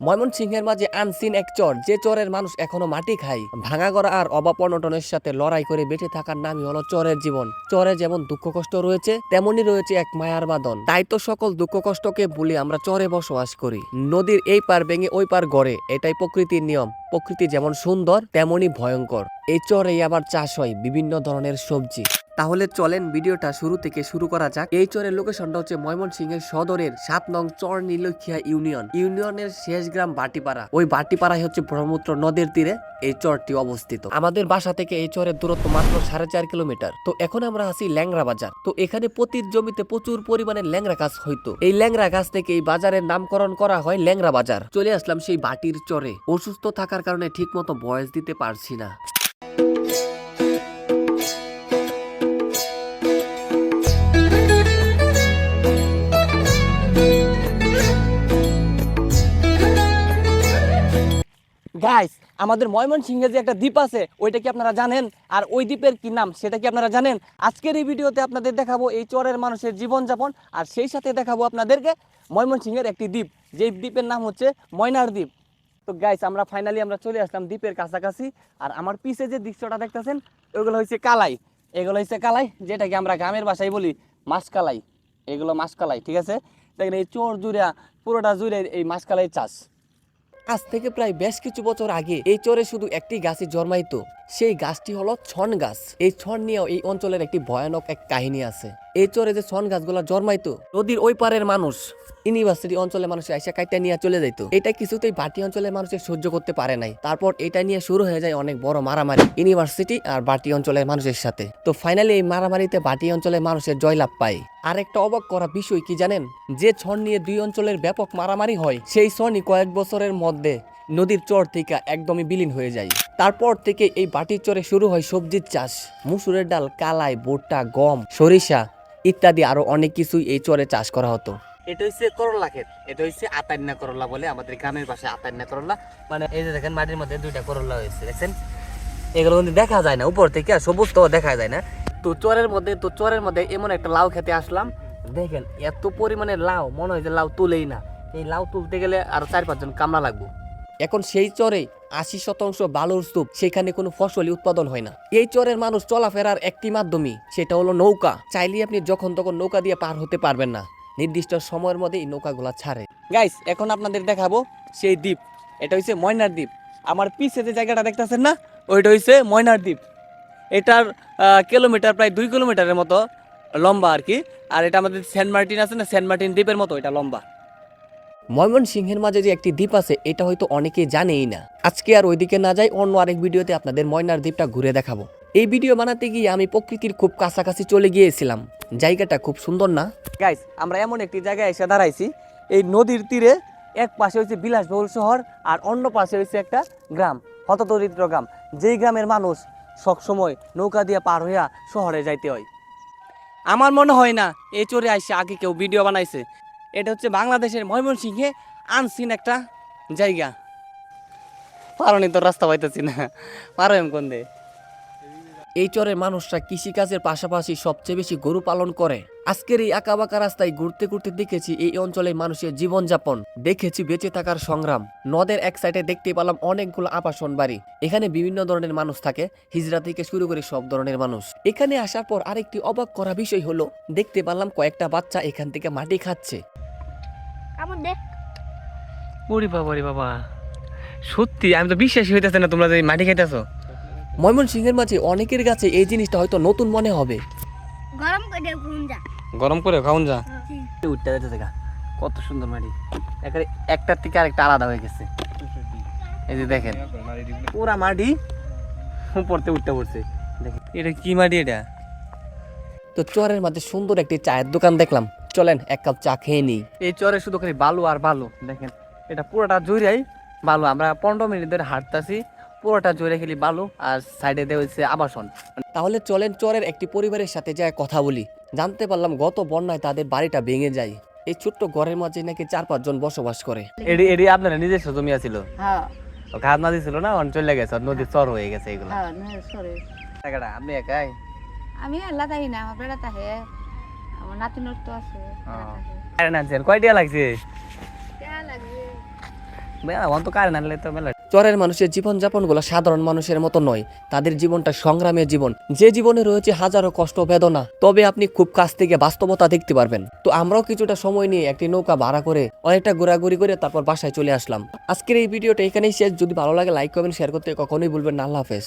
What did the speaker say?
ময়মনসিংহের মাঝে আনসিন এক চর, যে চরের মানুষ এখনও মাটি খায়। ভাঙা গড়া আর অবাপনটনের সাথে লড়াই করে বেঁচে থাকার নামই হলো চরের জীবন। চরে যেমন দুঃখ কষ্ট রয়েছে, তেমনই রয়েছে এক মায়ার বাদন তাই তো সকল দুঃখ কষ্টকে ভুলে আমরা চরে বসবাস করি। নদীর এই পার ভেঙে ওই পার গড়ে, এটাই প্রকৃতির নিয়ম। প্রকৃতি যেমন সুন্দর, তেমনই ভয়ঙ্কর। এই চরেই আবার চাষ হয় বিভিন্ন ধরনের সবজি। তাহলে চলেন ভিডিওটা শুরু থেকে শুরু করা যাক। এই চরের লোকেশনটা হচ্ছে ময়মনসিংহের সদরের সাত নং চর নীলক্ষিয়া ইউনিয়ন। ইউনিয়নের শেষ গ্রাম বাটিপাড়া। ওই বাটিপাড়ায় হচ্ছে ব্রহ্মপুত্র নদের তীরে এই চরটি অবস্থিত। আমাদের বাসা থেকে এই চরের দূরত্ব মাত্র সাড়ে চার কিলোমিটার। তো এখন আমরা আছি ল্যাংরা বাজার। তো এখানে প্রতির জমিতে প্রচুর পরিমাণে ল্যাংরা গাছ হইতো। এই ল্যাংরা গাছ থেকে এই বাজারের নামকরণ করা হয় ল্যাংরা বাজার। চলে আসলাম সেই বাটির চরে। অসুস্থ থাকার কারণে ঠিক মতো বয়স দিতে পারছি না। গাইস আমাদের ময়মনসিংহে যে একটা দ্বীপ আছে, ওইটা কি আপনারা জানেন? আর ওই দ্বীপের কি নাম, সেটা কি আপনারা জানেন? আজকের এই ভিডিওতে আপনাদের দেখাবো এই চরের মানুষের জীবনযাপন, আর সেই সাথে দেখাবো আপনাদেরকে ময়মনসিংহের একটি দ্বীপ। যেই দ্বীপের নাম হচ্ছে ময়নার দ্বীপ। তো গাইস আমরা ফাইনালি আমরা চলে আসলাম দ্বীপের কাছাকাছি। আর আমার পিছে যে দৃশ্যটা দেখতেছেন, ওইগুলো হয়েছে কালাই। এগুলো হচ্ছে কালাই, যেটাকে আমরা গ্রামের বাসায় বলি মাসকালাই। এগুলো মাসকালাই, ঠিক আছে? দেখেন এই চোর জুড়া, পুরোটা জুড়ে এই মাসকালাই চাষ। আজ থেকে প্রায় বেশ কিছু বছর আগে এই চরে শুধু একটি গাছে জন্মাইতো। সেই গাছটি হলো ছন গাছ। এই ছন নিয়েও এই অঞ্চলের একটি ভয়ানক এক কাহিনী আছে। এই চরে যে ছন গাছগুলো জন্মাইতো, নদীর ওই পারের মানুষ, ইউনিভার্সিটি অঞ্চলের মানুষ এসে কাইটা নিয়ে চলে যাইতো। এটা কিছুতেই বাটি অঞ্চলের মানুষের সহ্য করতে পারে নাই। তারপর এটা নিয়ে শুরু হয়ে যায় অনেক বড় মারামারি, ইউনিভার্সিটি আর বাটি অঞ্চলের মানুষের সাথে। তো ফাইনালি এই মারামারিতে বাটি অঞ্চলের মানুষের জয়লাভ পায়। আর একটা অবাক করা বিষয় কি জানেন? যে ছন নিয়ে দুই অঞ্চলের ব্যাপক মারামারি হয়, সেই ছনই কয়েক বছরের মধ্যে নদীর চর থেকে একদমই বিলীন হয়ে যায়। তারপর থেকে এই বাটির চরে শুরু হয় সবজির চাষ। মুসুরের ডাল, কালাই, ভুট্টা, গম, সরিষা ইত্যাদি আরও অনেক কিছুই এই চরে চাষ করা হতো। এটা হচ্ছে করলা ক্ষেত। এটা হচ্ছে আতান্না করলা বলে আমাদের গ্রামের ভাষায় আতান্না করলা। মানে এই যে দেখেন, মাটির মধ্যে দুইটা করলা হয়েছে দেখছেন? এগুলো কিন্তু দেখা যায় না, উপর থেকে সবুজ তো দেখা যায় না। তো চরের মধ্যে, তো চরের মধ্যে এমন একটা লাউ খেতে আসলাম। দেখেন, এত পরিমাণে লাউ, মনে হয় যে লাউ তুলেই না। এই লাউ তুলতে গেলে আর চার পাঁচজন কামলা লাগবে। এখন সেই চরে আশি শতাংশ বালুর স্তূপ, সেখানে কোনো ফসলই উৎপাদন হয় না। এই চরের মানুষ চলাফেরার একটি মাধ্যমই, সেটা হলো নৌকা। চাইলে আপনি যখন তখন নৌকা দিয়ে পার হতে পারবেন না। নির্দিষ্ট সময়ের মধ্যে এই নৌকাগুলা ছাড়ে। গাইস এখন আপনাদের দেখাবো সেই দ্বীপ। এটা হচ্ছে ময়নার দ্বীপ। আমার পিছে যে জায়গাটা দেখতেছেন না, ওইটা হচ্ছে ময়নার দ্বীপ। এটার কিলোমিটার প্রায় দুই কিলোমিটারের মতো লম্বা আর কি। আর এটা আমাদের সেন্ট মার্টিন আছে না, সেন্ট মার্টিন দ্বীপের মতো এটা লম্বা। ময়মনসিংহের মাঝে যে একটি দ্বীপ আছে, এটা হয়তো অনেকেই জানেই না। আজকে আর ওইদিকে না যাই, অন্য আরেক ভিডিওতে আপনাদের ময়নার দ্বীপটা ঘুরে দেখাবো। এই ভিডিও বানাতে গিয়ে আমি প্রকৃতির খুব কাছাকাছি চলে গিয়েছিলাম। জায়গাটা খুব সুন্দর না? গাইস আমরা এমন একটি জায়গায় এসে দাঁড়াইছি, এই নদীর তীরে এক পাশে হচ্ছে বিলাসবহুল শহর আর অন্য পাশে হচ্ছে একটা গ্রাম, হতদরিদ্র গ্রাম। যেই গ্রামের মানুষ সবসময় নৌকা দিয়ে পার হইয়া শহরে যাইতে হয়। আমার মনে হয় না এই চরে আইসে আগে কেউ ভিডিও বানাইছে। এটা হচ্ছে বাংলাদেশের ময়মনসিংহে আনসিন একটা জায়গা। পারনি তো, রাস্তা পাইতেছি না। পারো এম কোন দে। এই চরের মানুষরা কৃষিকাজের পাশাপাশি সবচেয়ে বেশি গরু পালন করে। আজকের এই আঁকাবাঁকা রাস্তায় ঘুরতে ঘুরতে দেখেছি এই অঞ্চলে মানুষের জীবনযাপন। দেখেছি বেঁচে থাকার সংগ্রাম। নদের এক সাইডে দেখতে পেলাম অনেকগুলো আবাসন বাড়ি। এখানে বিভিন্ন ধরনের মানুষ থাকে, হিজড়া থেকে শুরু করে সব ধরনের মানুষ। এখানে আসার পর আরেকটি অবাক করা বিষয় হলো, দেখতে পেলাম কয়েকটা বাচ্চা এখান থেকে মাটি খাচ্ছে। কামড় দে ওরে বাবা রে বাবা। সত্যি আমি তো বিশ্বাসই হইতেছে না তোমরা যে মাটি খাইতেছো। ময়মনসিংহের মাঝে অনেকের কাছে এই জিনিসটা হয়তো নতুন মনে হবে। গরম করে ঘুম যা। গরম করে খাওন যা। উঠতে যেতে দেখা কত সুন্দর মাটি। একেবারে একটার থেকে আরেকটা আলাদা হয়ে গেছে। এই যে দেখেন পুরা মাটি উপরতে উঠতে পড়ছে। দেখেন এটা কি মাটি এটা? তো চরের মাঝে সুন্দর একটি চায়ের দোকান দেখলাম। চলেন এক কাপ চা খেয়ে নিই। এই চরে শুধু খালি বালু আর বালু দেখেন। এটা পুরোটা জুড়াই বালু। আমরা পনেরো মিনিট ধরে হাঁটতাছি পুরোটা জুড়ে খেলি বালু আর সাইডে দেওয়া হচ্ছে আবাসন। তাহলে চলেন চরের একটি পরিবারের সাথে যায় কথা বলি। জানতে পারলাম গত বন্যায় তাদের বাড়িটা ভেঙে যায়। এই ছোট্ট ঘরের মাঝে নাকি চার পাঁচজন বসবাস করে। এডি এডি আপনার নিজস্ব জমি আছিল? হ্যাঁ। ঘাট নদী ছিল না অন চলে গেছে নদীর চর হয়ে গেছে এগুলো। হ্যাঁ সরি টাকাটা আপনি একাই? আমি আল্লাহ তাই না আমার বেড়া তাহে। আমার নাতিনোর তো আছে আরে না কয়টা লাগছে? কেয়া লাগবে। অন্ত কারে নানলে তো মেলা চরের মানুষের জীবনযাপনগুলো সাধারণ মানুষের মতো নয় তাদের জীবনটা সংগ্রামের জীবন। যে জীবনে রয়েছে হাজারো কষ্ট বেদনা তবে আপনি খুব কাছ থেকে বাস্তবতা দেখতে পারবেন। তো আমরাও কিছুটা সময় নিয়ে একটি নৌকা ভাড়া করে অনেকটা ঘোরাঘুরি করে তারপর বাসায় চলে আসলাম। আজকের এই ভিডিওটা এখানেই শেষ। যদি ভালো লাগে লাইক করবেন শেয়ার করতে কখনোই বলবেন না। আল্লাহ হাফেজ।